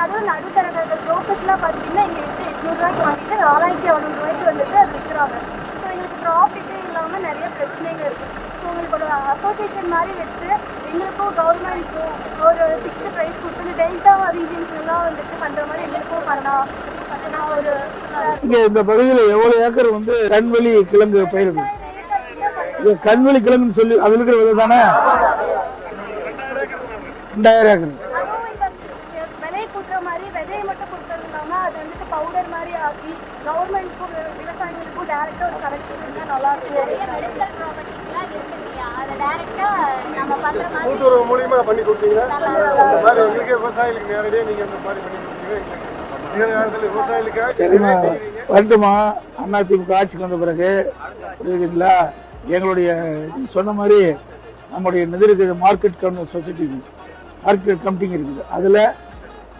அதுவும் நடுவில் நடுத்தரகர்கள் ப்ரோக்கர்ஸ்லாம் பார்த்தீங்கன்னா இங்கே வந்து எட்நூறு ரூபாய்க்கு வாங்கிட்டு நாலாயிரத்தி அறுநூறு ரூபாய்க்கு வந்துட்டு அது விற்கிறாங்க ஸோ எங்களுக்கு ப்ராஃபிட்டே இல்லாமல் நிறைய பிரச்சனைகள் இருக்குது ஸோ உங்களுக்கு ஒரு அசோசியேஷன் மாதிரி வச்சு எங்களுக்கும் கவர்மெண்ட்க்கும் ஒரு ஃபிக்ஸ்டு ப்ரைஸ் கொடுத்து இந்த டெல்டா ரீஜன்ஸ்லாம் வந்துட்டு பண்ணுற மாதிரி எங்களுக்கும் பண்ணலாம். நான் ஒரு இங்க இந்த பகுதியில் எவ்வளோ ஏக்கர் வந்து கண்வெளி கிழங்கு பயிரிடும் கண்வெளி கிழங்குன்னு சொல்லி அதுல இருக்கிற விதை தானே? ரெண்டாயிரம் ஏக்கர் அதுவும் இந்த விலை கூட்டுற மாதிரி விதையை மட்டும் கொடுக்கறது இல்லாமல் அது வந்துட்டு ஆக்கி கவர்மெண்ட்க்கும் விவசாயிகளுக்கும் டேரெக்டாக ஒரு கனெக்ஷன் இருந்தால் நல்லா இருக்கும். நிறைய மெடிசனல் ப்ராப்பர்ட்டிஸ்லாம் இருக்கு இல்லையா அதை டேரெக்டாக நம்ம பண்ணுற மாதிரி கூட்டுறவு மூலியமா பண்ணி கொடுத்தீங்க அந்த மாதிரி எங்களுக்கு விவசாயிகளுக்கு நேரடியாக நீங்க அந்த மாதிரி பண்ணி கொடுத்தீங்க எங்களுக்கு நேர நேரத்தில் விவசாயிகளுக்காக சரிம்மா. வரட்டுமா அதிமுக ஆட்சிக்கு வந்த பிறகு புரியுதுங்களா? எங்களுடைய சொன்ன மாதிரி நம்முடைய நிதி இருக்குது மார்க்கெட் கம் சொசைட்டி மார்க்கெட் கமிட்டிங் இருக்குது. அதில்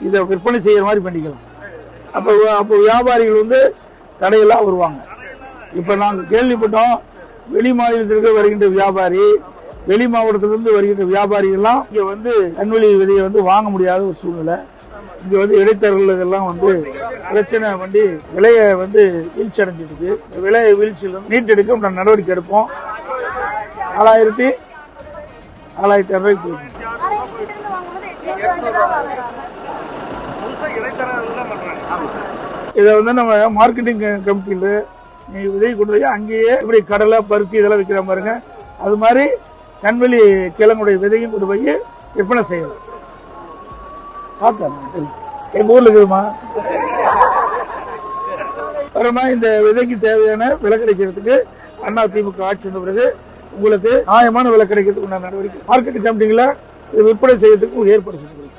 இதை விற்பனை செய்கிற மாதிரி பண்ணிக்கலாம். அப்போ அப்போ வியாபாரிகள் வந்து தடையெல்லாம் வருவாங்க. இப்போ நாங்கள் கேள்விப்பட்டோம் வெளி மாநிலத்திற்கு வருகின்ற வியாபாரி வெளி மாவட்டத்திலிருந்து வருகின்ற வியாபாரிகள்லாம் இங்கே வந்து கண்வெளி விதையை வந்து வாங்க முடியாத ஒரு சூழ்நிலை. இங்கே வந்து இடைத்தரகர்களுக்கெல்லாம் வந்து பிரச்சனை பண்ணி விலையை வந்து வீழ்ச்சி அடைஞ்சிட்டு இருக்கு விலை வீழ்ச்சியில் நீட் எடுக்க நான் நடவடிக்கை எடுப்போம். நாலாயிரத்தி நாலாயிரத்தி இரநூறுக்கு போயிருக்கோம் இதை வந்து நம்ம மார்க்கெட்டிங் கமிட்டியில் நீ விதை கொண்டு போய் அங்கேயே இப்படி கடலை பருத்தி இதெல்லாம் விற்கிற பாருங்க. அது மாதிரி கண்வெளி கிழங்குடைய விதையும் கொண்டு போய் விற்பனை செய்யலாம். பார்த்தேன் தெரியும் எங்கள் ஊரில் இருக்குதுமா அப்புறமா இந்த விதைக்கு தேவையான விலை கிடைக்கிறதுக்கு அண்ணா திமுக ஆட்சி வந்த பிறகு உங்களுக்கு நியாயமான விலை கிடைக்கிறதுக்கு உண்டான நடவடிக்கை. மார்க்கெட் கம்பெனிகளை விற்பனை செய்யறதுக்கு உங்களுக்கு ஏற்பாடு செஞ்சு கொடுக்கும்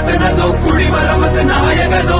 மாணவன உயர்த்தினதோ குடிமரமது நாயகனோ